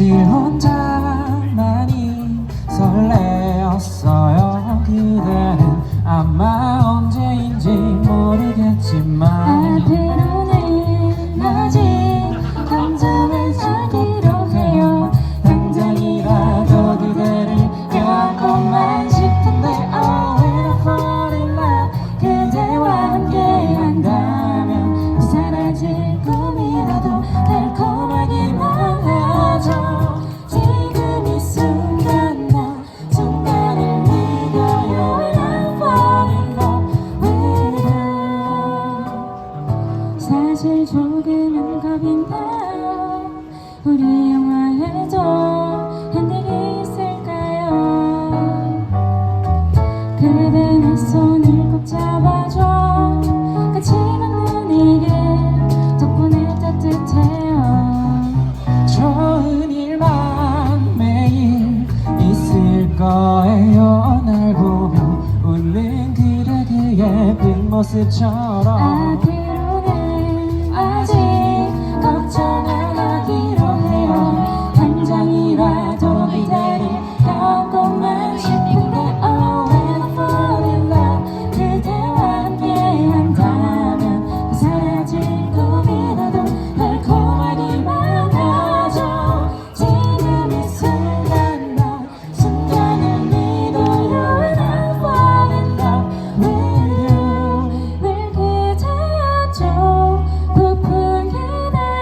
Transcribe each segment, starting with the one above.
사실 혼자만이 설레었어요. 그대는 아마 언제인지 모르겠지만 앞으로는 아직 사실 조금은 나요 우리 영화에도 엔딩이 있을까요? 그대 내 손을 꼭 잡아줘. 같이 걷는 이길 덕분에 따뜻해요. 좋은 일만 매일 있을 거예요. 날 보며 웃는 그대 그 예쁜 모습처럼. 앞으로는 Imagine.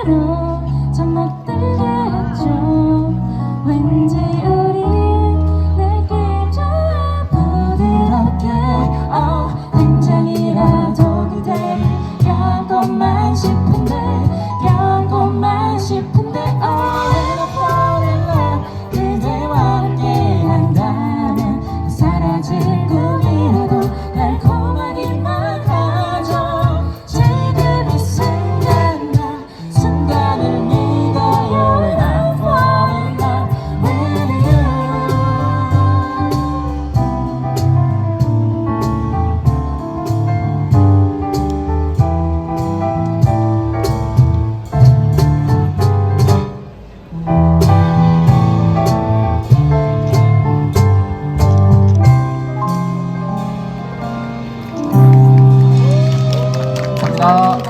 know no.